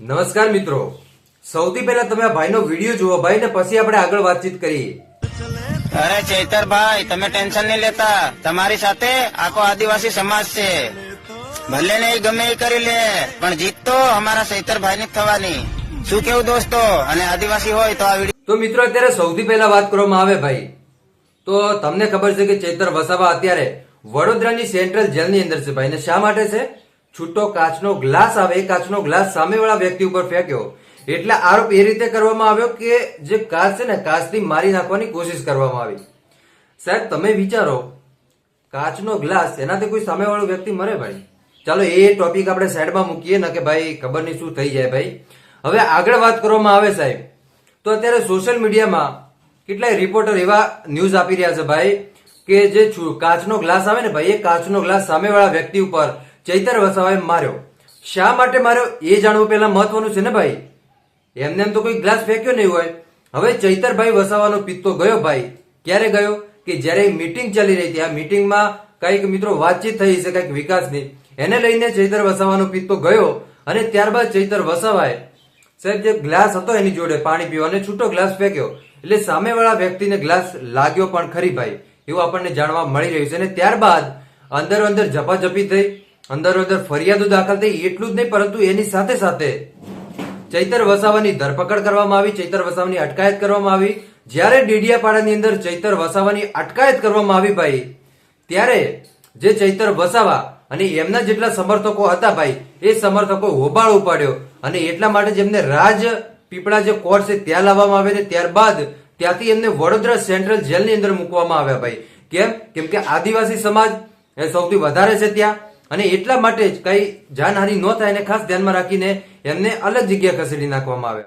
નમસ્કાર મિત્રો. સૌથી પહેલા તમે આ ભાઈનો વીડિયો જુઓ. ભાઈ ને પછી આપણે આગળ વાતચીત કરીએ. અરે ચૈતરભાઈ તમે ટેન્શન નહીં લેતા. તમારી સાથે આખો આદિવાસી સમાજ છે. ભલે ને ગમે એ કરી લે પણ જીત તો અમારા ચૈતરભાઈ ની થવાની. શું કેવું દોસ્તો? અને આદિવાસી હોય તો આ વીડિયો તો મિત્રો અત્યારે સૌથી પહેલા વાત કરવામાં આવે ભાઈ. તો તમને ખબર છે કે ચૈતર વસાવા અત્યારે વડોદરાની સેન્ટ્રલ જેલની અંદર છે ભાઈ. ને શા માટે છે? છૂટો કાચનો ગ્લાસ આવે, એ કાચનો ગ્લાસ સામેવાળા વ્યક્તિ ઉપર ફેંક્યો. એટલે આરોપ એ રીતે કરવામાં આવ્યો કે જે કાચ છે ને, કાચથી મારી નાખવાની કોશિશ કરવામાં આવી. સાહેબ, તમે વિચારો, કાચનો ગ્લાસ એનાથી કોઈ સામેવાળો વ્યક્તિ મરે ભાઈ? ચાલો, એ ટોપિક આપણે સાઈડમાં મૂકીએ, ને કે ભાઈ ખબર નહીં શું થઈ જાય ભાઈ. હવે આગળ વાત કરવામાં આવે સાહેબ. તો અત્યારે સોશિયલ મીડિયામાં કેટલાય રિપોર્ટર એવા ન્યૂઝ આપી રહ્યા છે ભાઈ કે જે કાચનો ગ્લાસ આવે ને ભાઈ, એ કાચનો ગ્લાસ સામેવાળા વ્યક્તિ ઉપર ચૈતર વસાવાએ માર્યો. શા માટે માર્યો? એ જાણવું પહેલા મહત્વનું છે ને ભાઈ? એમને એમ તો કોઈ ગ્લાસ ફેંક્યો નહીં હોય. હવે ચૈતરભાઈ વસાવાનો પિત્તો ગયો ભાઈ. ક્યારે ગયો? કે જ્યારે મીટિંગ ચાલી રહી હતી. આ મીટિંગમાં કંઈક મિત્રો વાતચીત થઈ છે કંઈક વિકાસની. એને લઈને ચૈતર વસાવાનો પિત્તો ગયો અને ત્યારબાદ ચૈતર વસાવાએ સાહેબ, જે ગ્લાસ હતો એની જોડે પાણી પીવાનો છૂટો ગ્લાસ ફેંક્યો. એટલે સામેવાળા વ્યક્તિને ગ્લાસ લાગ્યો પણ ખરી ભાઈ. એવું આપણને જાણવા મળી રહ્યું છે. અને ત્યારબાદ અંદર અંદર ઝપાઝપી થઈ. અંદરો અંદર ફરિયાદો દાખલ થઈ એટલું જ નહીં, પરંતુ એની સાથે સાથે ચૈતર વસાવાની ધરપકડ કરવામાં આવી, ચૈતર વસાવાની અટકાયત કરવામાં આવી. જ્યારે ડેડિયાપાડાની અંદર ચૈતર વસાવાની અટકાયત કરવામાં આવી ભાઈ, ત્યારે જે ચૈતર વસાવા અને એમના જેટલા સમર્થકો હતા ભાઈ, એ સમર્થકો હોબાળ ઉપાડ્યો અને એટલા માટે જેમને રાજ પીપળા જે કોર્ટ છે ત્યાં લાવવામાં આવે ને ત્યારબાદ ત્યાંથી એમને વડોદરા સેન્ટ્રલ જેલની અંદર મૂકવામાં આવ્યા ભાઈ. કેમ? કેમ કે આદિવાસી સમાજ એ સૌથી વધારે છે ત્યાં. અને એટલા માટે જ કઈ જાનહાનિ ન થાય એને ખાસ ધ્યાનમાં રાખીને એમને અલગ જગ્યા ખસેડી નાખવામાં આવે.